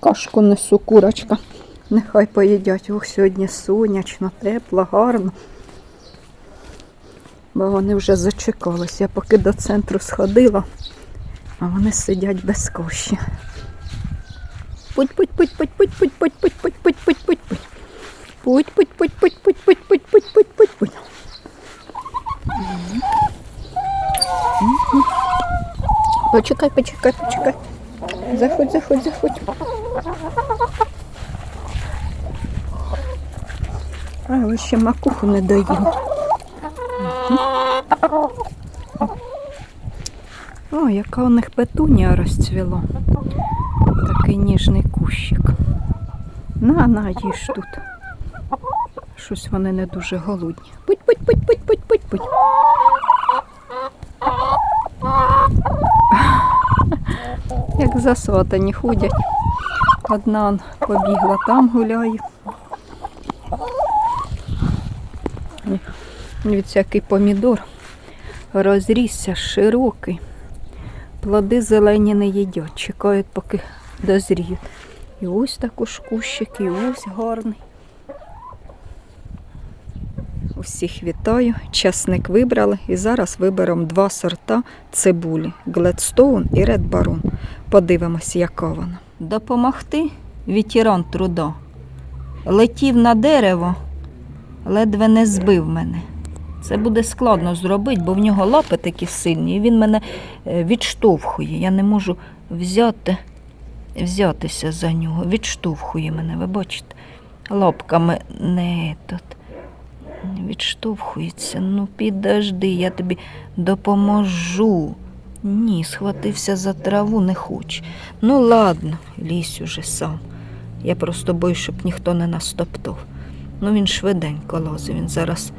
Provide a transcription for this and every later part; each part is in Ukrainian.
Кашку несу курочка. Нехай поїдять. Ох, сьогодні сонячно, тепло, гарно. Бо вони вже зачекались. Я поки до центру сходила, а вони сидять без коші. Путь, путь, путь, путь, путь, путь, путь, путь, путь, путь, путь, путь, путь. Путь, путь, путь, путь, путь, путь, путь, путь, путь, путь, путь. Почекай, почекай, почекай. Заходь, заходь, заходь. А, ви ще макуху не доїли. О, яка у них петунія розцвіла. Такий ніжний кущик. На, на, їж тут. Щось вони не дуже голодні. Путь, путь, путь, путь, путь, путь, путь. Як засватані ходять. Одна побігла там гуляє. Від всякий помідор розрісся широкий. Плоди зелені не їдять, чекають, поки дозріють. І ось також кущик, і ось гарний. Усіх вітаю. Часник вибрали і зараз виберемо два сорта цибулі Gladstone і Baron. Подивимось, яка вона. Допомогти ветеран труда. Летів на дерево, ледве не збив мене. Це буде складно зробити, бо в нього лапи такі сильні, і він мене е, відштовхує. Я не можу взяти, взятися за нього. Відштовхує мене, ви бачите? Лапками не тут. Відштовхується. Ну, підожди, я тобі допоможу. Ні, схватився за траву, не хоче. Ну, ладно, лізь уже сам. Я просто боюсь, щоб ніхто не настоптав. Ну, він швиденько лозив, він зараз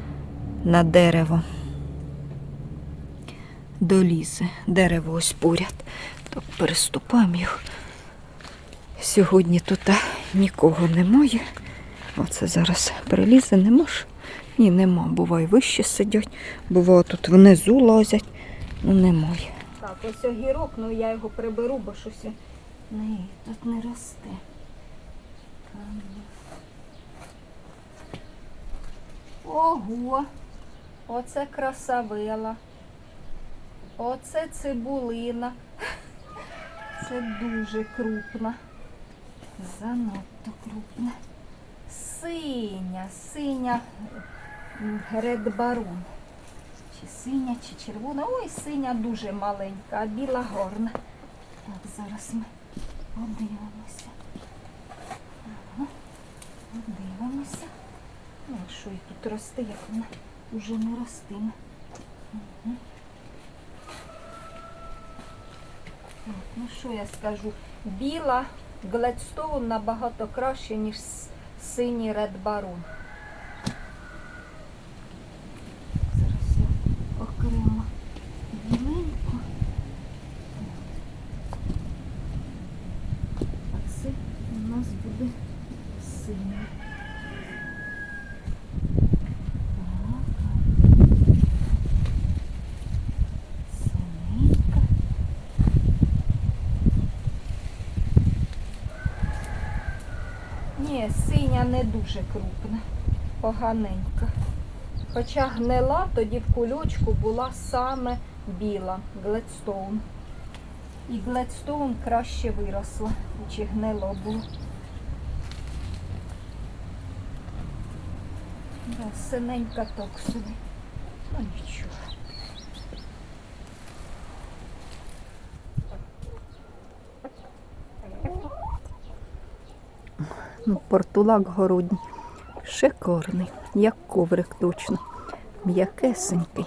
на дерево долізе. Дерево ось поряд. Так, переступаємо його. Сьогодні тут нікого немає. Оце зараз прилізе, не може? Ні, нема. Буває вище сидять, буває тут внизу лазять. Ну немає. Ось огірок, ну я його приберу, бо щось не, тут не росте. Ого, оце красавела. Оце цибулина. Це дуже крупна. Занадто крупна. Синя, синя редбарун. Чи синя, чи червона. Ой, синя дуже маленька, а біла горна. Так, зараз ми подивимося. Ага, подивимося. Ну, якщо і тут росте, як вона вже не ростиме. Угу. Ну що я скажу? Біла Гладстоун набагато краще, ніж синій Red Baron. Зараз я окремо біленьку. А це у нас буде синій. Так. Синенька. Ні, не дуже крупна, поганенька. Хоча гнила, тоді в кульочку була саме біла Гладстоун. І Гладстоун краще виросла, чи гнило було. Да, синенька так. Ну нічого. Портулак городній. Шикарний, як коврик точно. М'якесенький.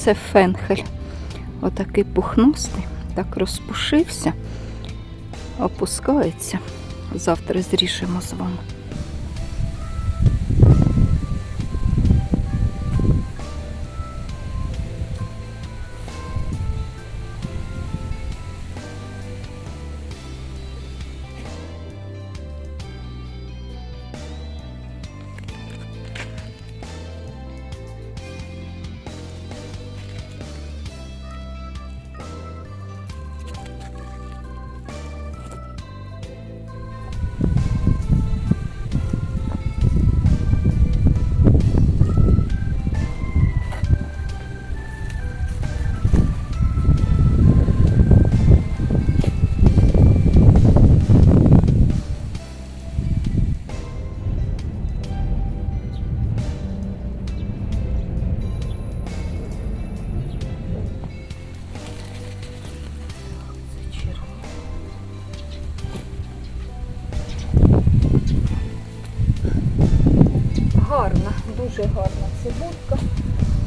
Це фенхель. Отакий пухнустий, так розпушився, опускається. Завтра зрішимо з вами. Дуже гарна цибулька.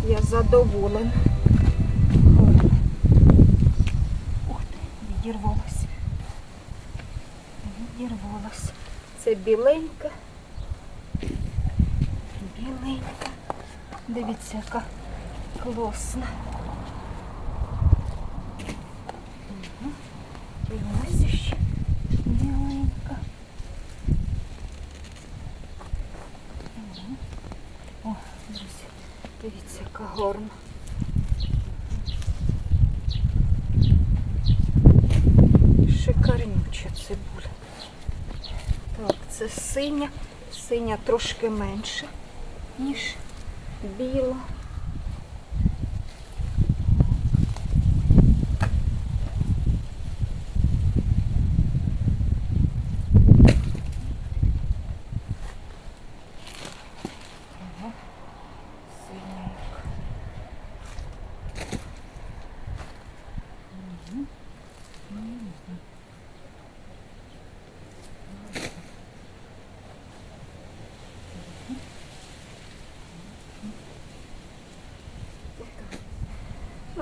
Я задоволена. Ух ти, відірвалася. Відірвалася. Це біленька. Біленька. Дивіться, яка класна. Ось ще біленька. О, друзі, гарна. Шикарнюча цибуля. Так, це синя, синя трошки менше, ніж біла. Ага. Синенька. Мгм. Мгм.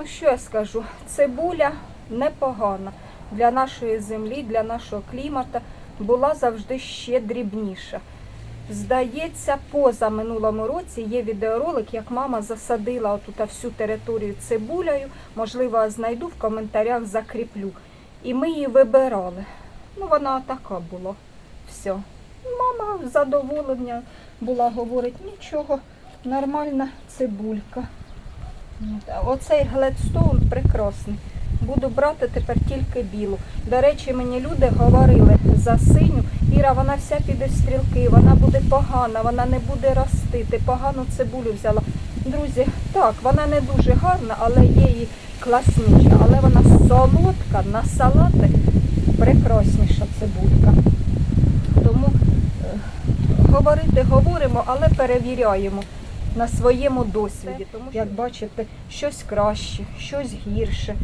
Ну, що я скажу? Цибуля непогана для нашої землі, для нашого клімату була завжди ще дрібніша. Здається, поза минулому році є відеоролик, як мама засадила отут всю територію цибулею. Можливо, знайду в коментарях, закріплю. І ми її вибирали. Ну, вона така була. Все. Мама задоволення була, говорить, нічого, нормальна цибулька. Оцей гледстоун прекрасний. Буду брати тепер тільки білу. До речі, мені люди говорили за синю. Іра, вона вся піде в стрілки, вона буде погана, вона не буде рости. Ти погану цибулю взяла. Друзі, так, вона не дуже гарна, але є і класніча. Але вона солодка на салати прекрасніша цибулька. Тому е, говорити говоримо, але перевіряємо на своєму досвіді. Тому що, як бачите, щось краще, щось гірше.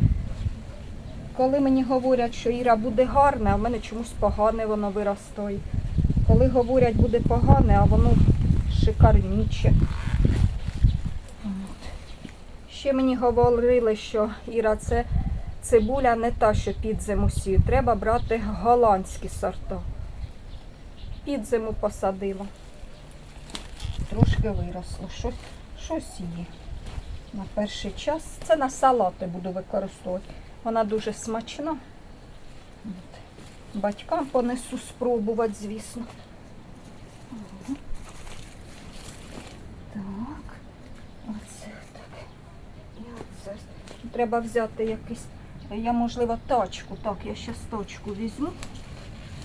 Коли мені говорять, що Іра буде гарна, а в мене чомусь погане воно виростає. Коли говорять, буде погане, а воно шикарніче. От. Ще мені говорили, що Іра, це цибуля не та, що під зиму сію. Треба брати голландські сорта. Під зиму посадила. Трошки виросло. Щось, щось є. На перший час. Це на салати буду використовувати. Вона дуже смачна. От. Батькам понесу спробувати, звісно. Так. Оце так. Треба взяти якийсь. Я, можливо, тачку. Так, я ще тачку візьму.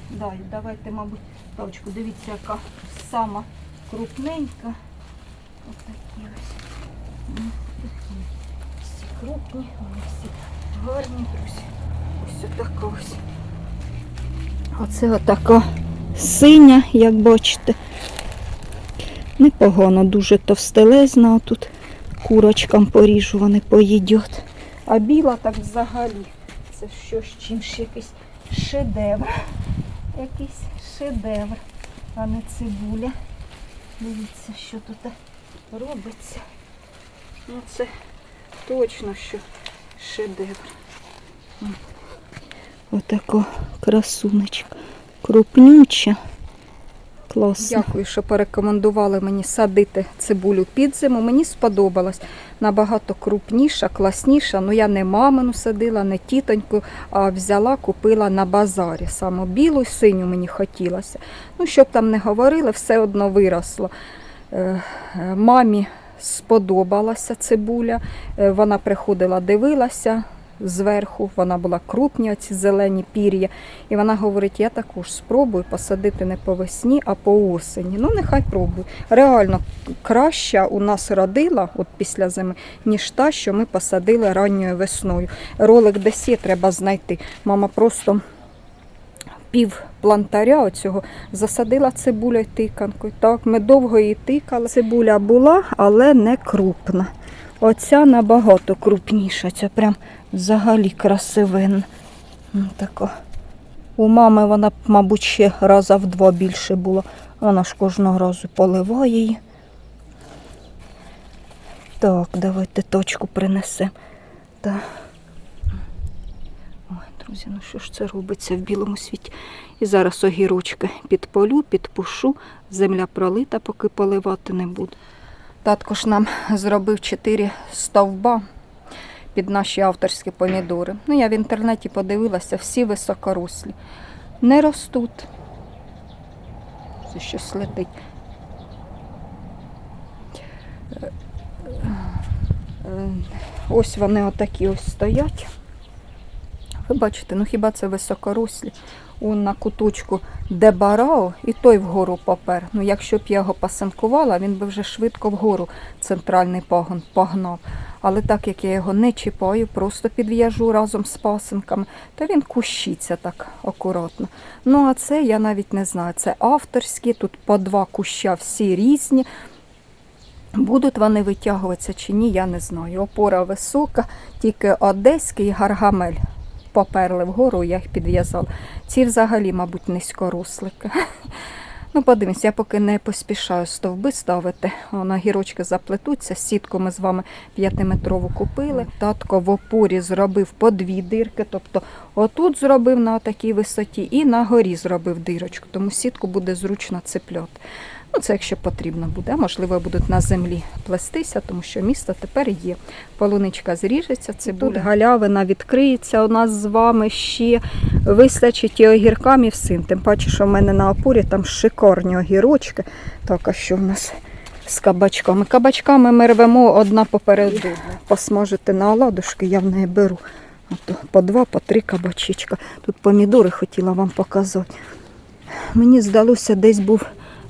Дай, давайте, мабуть, тачку. Дивіться, яка сама крупненька. Ось такі ось. Такі. Всі крупні, вони всі гарні, друзі. Ось отака ось. Оце отака синя, як бачите. Непогано, дуже товстелезна тут. Курочкам поріжу, вони. А біла так взагалі. Це що ж чимсь якийсь шедевр. Якийсь шедевр, а не цибуля. Дивіться, що тут робиться. Ну, це точно, що шедевр. Отако красунечка. Крупнюча. Класно. Дякую, що порекомендували мені садити цибулю під зиму. Мені сподобалось. Набагато крупніша, класніша. Ну я не мамину садила, не тітоньку, а взяла, купила на базарі. Саме білу синю мені хотілося. Ну, щоб там не говорили, все одно виросло. Е, е, Мамі сподобалася цибуля. Е, Вона приходила, дивилася зверху, вона була крупні, ці зелені пір'я. І вона говорить: я також спробую посадити не по весні, а по осені. Ну, нехай пробуй. Реально краща у нас родила от після зими, ніж та, що ми посадили ранньою весною. Ролик десь є, треба знайти. Мама просто пів плантаря оцього засадила цибулю тиканкою. Так, ми довго її тикали. Цибуля була, але не крупна. Оця набагато крупніша. Це прям взагалі красивинна. М, Тако. У мами вона, мабуть, ще раза в два більше була. Вона ж кожного разу поливає її. Так, давайте точку принесемо. Ой, друзі, ну що ж це робиться в білому світі? І зараз огірочки підполю, підпушу, земля пролита, поки поливати не буду. Татко ж нам зробив чотири стовба під наші авторські помідори. Ну, я в інтернеті подивилася, всі високорослі. Не ростуть. Це щось летить. Е, е, Ось вони отакі ось стоять. Ви бачите, ну хіба це високорослі? Он на куточку де барао, і той вгору попер. Ну, якщо б я його пасинкувала, він би вже швидко вгору центральний пагон погнав. Але так як я його не чіпаю, просто підв'яжу разом з пасинками, то він кущиться так акуратно. Ну, а це я навіть не знаю. Це авторські, тут по два куща всі різні. Будуть вони витягуватися чи ні, я не знаю. Опора висока, тільки одеський гаргамель поперли вгору, я їх підв'язала. Ці взагалі, мабуть, низькорослики. Ну, подивимось, я поки не поспішаю стовби ставити. Вона гірочки заплетуться. Сітку ми з вами п'ятиметрову купили. Татко в опорі зробив по дві дирки. Тобто отут зробив на такій висоті і на горі зробив дирочку. Тому сітку буде зручно цепляти. Ну, це якщо потрібно буде. Можливо, будуть на землі плестися, тому що місто тепер є. Полуничка зріжеться, цибуля. Тут галявина відкриється у нас з вами ще. Вистачить і огіркам, і всім. Тим паче, що в мене на опорі там шикарні огірочки. Так, а що в нас з кабачками? Кабачками ми рвемо одна поперед одної. Посмажити на оладушки, я в неї беру. Ото по два, по три кабачечка. Тут помідори хотіла вам показати. Мені здалося, десь був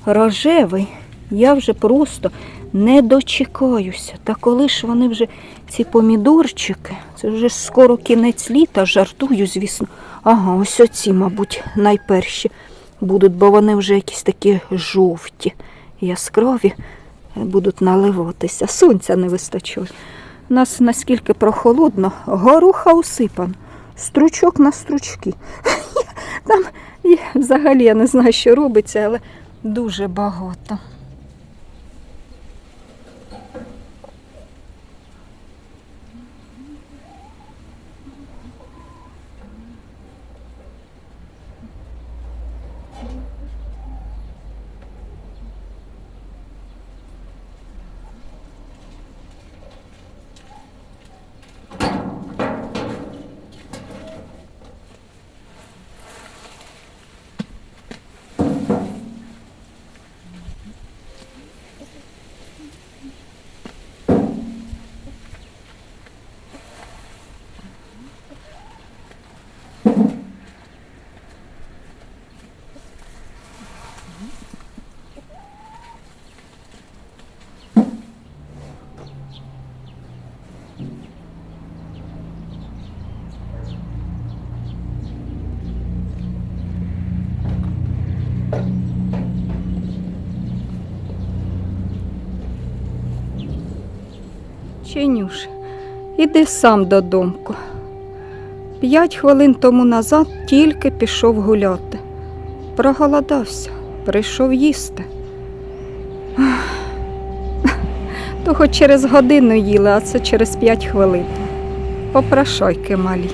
рожевий. Я вже просто не дочекаюся. Та коли ж вони вже ці помідорчики, це вже скоро кінець літа, жартую, звісно. Ага, ось оці, мабуть, найперші будуть, бо вони вже якісь такі жовті, яскраві, будуть наливатися. Сонця не вистачає. Нас наскільки прохолодно, горуха усипан, стручок на стручки. Там взагалі я не знаю, що робиться, але дуже багато. Чинюш, іди сам додомку. П'ять хвилин тому назад тільки пішов гуляти. Проголодався, прийшов їсти. То хоч через годину їли, а це через п'ять хвилин. Попрошайки малі.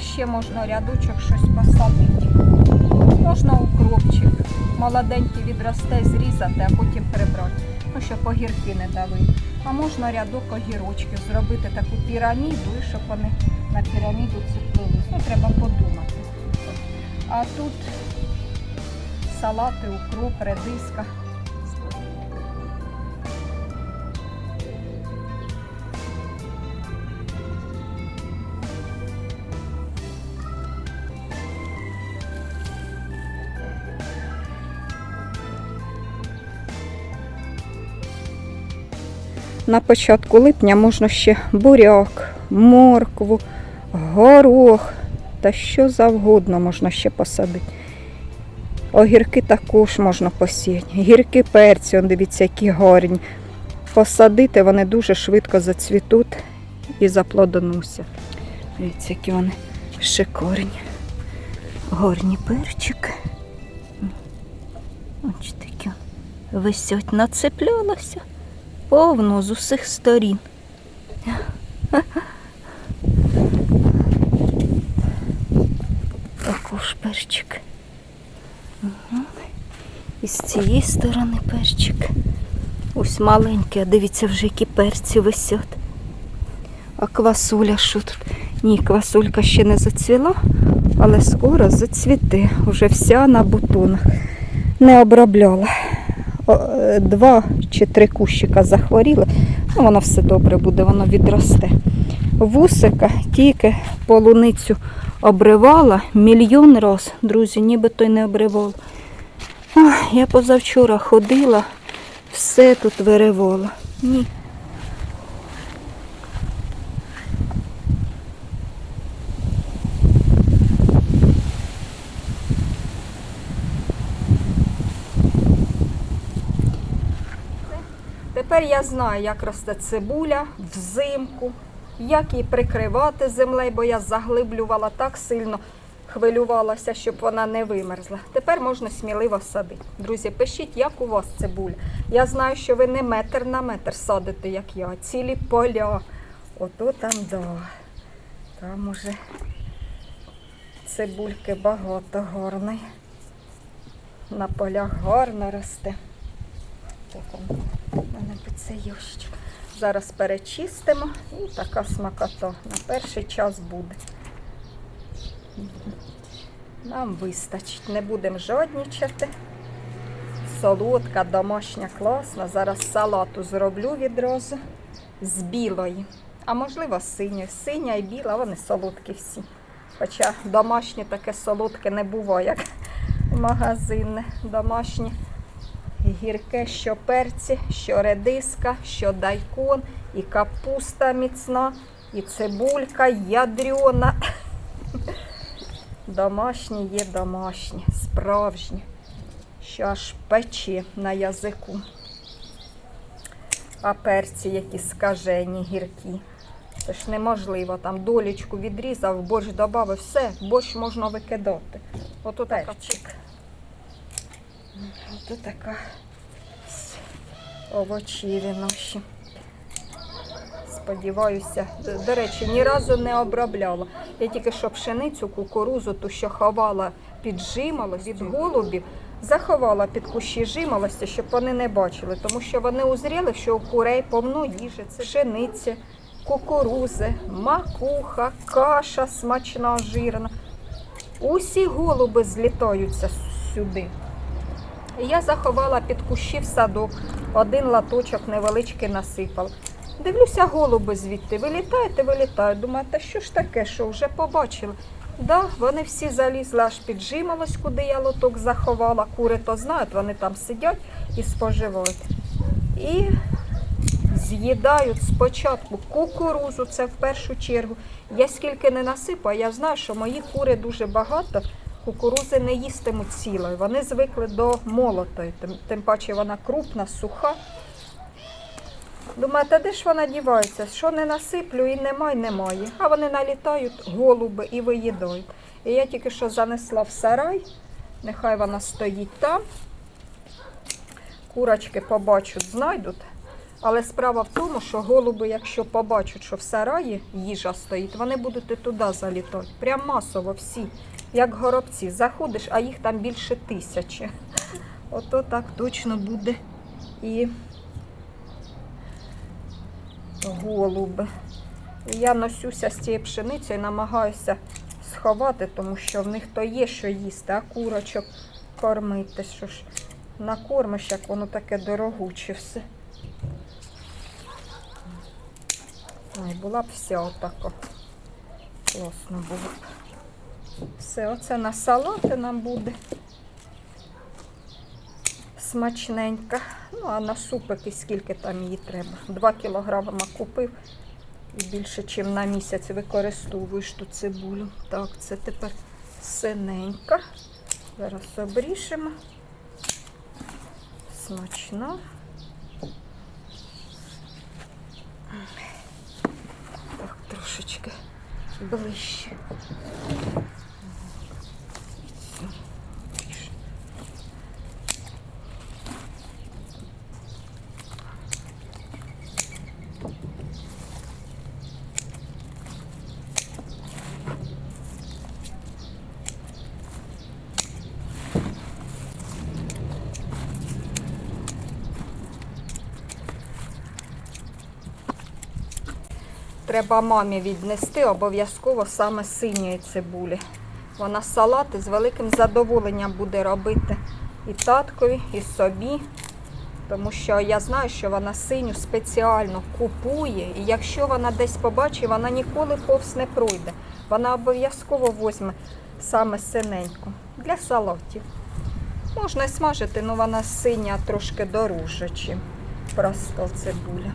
Ще можна рядочок щось посадити. Можна укропчик. Молоденький відросте, зрізати, а потім прибрати. Ну, щоб огірки не давили. А можна рядок огірочків, зробити таку піраміду, і щоб вони на піраміду цеплились. Ну, треба подумати. А тут салати, укроп, редиска. На початку липня можна ще буряк, моркву, горох та що завгодно можна ще посадити. Огірки також можна посіяти. Гірки перці, он дивіться, які гарні. Посадити вони дуже швидко зацвітуть і заплодонуся. Дивіться, які вони шикарні. Горні перчики. Ось такі висять, нацеплялося повно з усіх сторін. Також перчик. І з цієї сторони перчик. Ось маленький, а дивіться вже які перці висять. А квасоля що тут? Ні, квасолька ще не зацвіла, але скоро зацвіте. Уже вся на бутонах. Не обробляла. Е, Два чи три кущика захворіли. Ну, воно все добре буде, воно відросте. Вусика тільки полуницю обривала мільйон раз, друзі, нібито й не обривала. Я позавчора ходила, все тут виривала. Ні. Тепер я знаю, як росте цибуля взимку, як її прикривати землею, бо я заглиблювала так сильно, хвилювалася, щоб вона не вимерзла. Тепер можна сміливо садити. Друзі, пишіть, як у вас цибуля. Я знаю, що ви не метр на метр садите, як я, цілі поля. Ото там, да. Там уже цибульки багато гарної. На полях гарно росте. Так, он, у це ящичок. Зараз перечистимо і така смакота на перший час буде. Нам вистачить, не будемо жоднічати. Солодка, домашня, класна. Зараз салату зроблю відразу з білої. А можливо, синьої. Синя і біла, вони солодкі всі. Хоча домашнє таке солодке не буває, як магазинне. Домашнє гірке, що перці, що редиска, що дайкон, і капуста міцна, і цибулька ядрена. Домашнє є домашнє, справжнє, що аж пече на язику. А перці які скажені, гіркі. Це ж неможливо. Там долічку відрізав, борщ додав, все, борщ можна викидати. Ото перчик. Ото така овочіві наші. Сподіваюся, до речі, ні разу не обробляла. Я тільки що пшеницю, кукурузу, ту, що ховала під жимолость, від голубів, заховала під кущі жимолості, щоб вони не бачили, тому що вони узріли, що у курей повно їжі, це пшениця, кукурузи, макуха, каша смачна, жирна. Усі голуби злітаються сюди. Я заховала під кущі в садок, один латочок невеличкий насипала. Дивлюся, голуби звідти вилітають і вилітають. Думаю, та що ж таке, що вже побачили? Да, вони всі залізли аж під жимолость, куди я лоток заховала. Кури то знають, вони там сидять і споживають. І з'їдають спочатку кукурузу, це в першу чергу. Я скільки не насипаю, я знаю, що мої кури дуже багато кукурузи не їстимуть цілою. Вони звикли до молотої, тим, тим паче вона крупна, суха. Думаю, та де ж вона дівається? Що не насиплю і немає, немає. А вони налітають голуби і виїдають. І я тільки що занесла в сарай, нехай вона стоїть там. Курочки побачать, знайдуть. Але справа в тому, що голуби, якщо побачать, що в сараї їжа стоїть, вони будуть і туди залітати. Прям масово всі, як горобці. Заходиш, а їх там більше тисячі. Ото так точно буде і голуби. Я носюся з цією пшеницею, намагаюся сховати, тому що в них то є що їсти, а курочок кормити. Що ж накормиш, як воно таке дорогуче все. Ой, була б вся отако. Класно було. Все, оце на салати нам буде. Смачненька. Ну, а на супики скільки там її треба. Два кілограми купив і більше, ніж на місяць використовуєш ту цибулю. Так, це тепер синенька. Зараз обріжемо. Смачна. Так, трошечки ближче. Треба мамі віднести обов'язково саме синьої цибулі. Вона салати з великим задоволенням буде робити і таткові, і собі. Тому що я знаю, що вона синю спеціально купує, і якщо вона десь побачить, вона ніколи повз не пройде. Вона обов'язково візьме саме синеньку для салатів. Можна і смажити, але вона синя трошки дорожча, ніж просто цибуля.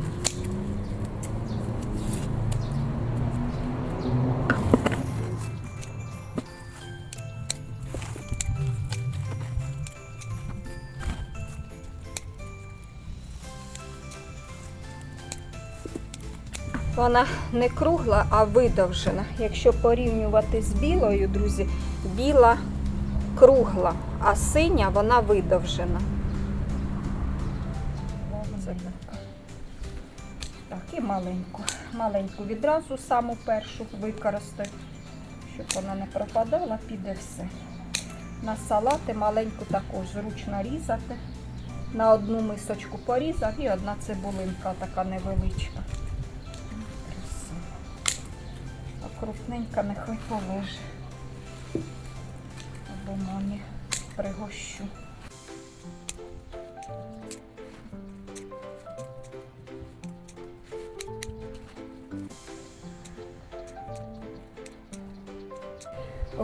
Вона не кругла, а видовжена. Якщо порівнювати з білою, друзі, біла кругла, а синя вона видовжена. Маленьку. Маленьку відразу саму першу використаю, щоб вона не пропадала, піде все. На салати маленьку також зручно різати. на одну мисочку порізав і одна цибулинка така невеличка. А крупненька нехай полежить. Або мамі пригощу.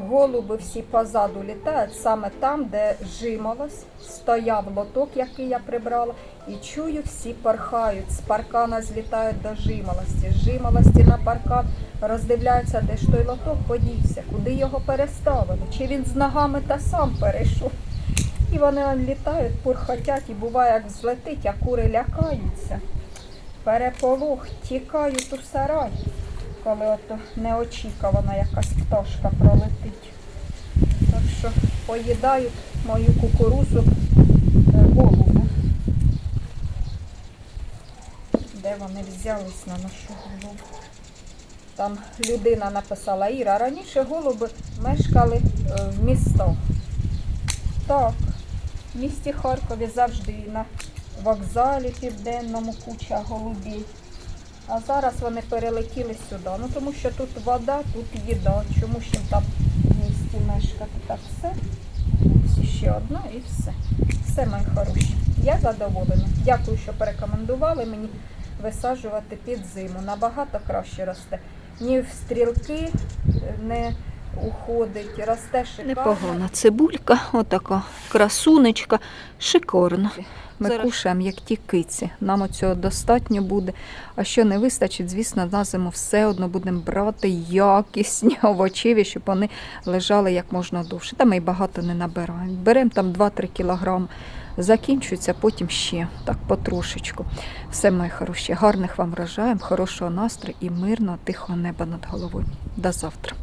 Голуби всі позаду літають саме там, де жимолось, стояв лоток, який я прибрала, і чую, всі порхають. З паркана злітають до жимолості. З жимолості на паркан роздивляються, де ж той лоток подівся, куди його переставили, чи він з ногами та сам перейшов. І вони он літають, пурхотять, і буває, як злетить, а кури лякаються. Переполох, тікають у сарай, коли ото неочікувана якась пташка пролетить. Так що поїдають мою кукурузу е, голуби. Де вони взялись на нашу голову? Там людина написала Іра, раніше голуби мешкали е, в містах. Так, в місті Харкові завжди на вокзалі південному куча голубів. А зараз вони перелетіли сюди. Ну тому що тут вода, тут їда. Чому ж їм там в місті мешкати? Так все. Ще одна і все. Все, мої хороші. Я задоволена. Дякую, що порекомендували мені висаджувати під зиму. Набагато краще росте. Ні в стрілки е, не уходить, росте шикарно. Непогана цибулька, отака красунечка, шикарна. Ми Зараз- кушаємо, як ті киці. Нам оцього достатньо буде. А що не вистачить, звісно, на зиму все одно будемо брати якісні овочеві, щоб вони лежали як можна довше. Та ми й багато не набираємо. Беремо там 2-3 кілограми, закінчується, потім ще так потрошечку. Все, мої хороші, гарних вам врожаєм, хорошого настрою і мирного, тихого неба над головою. До завтра.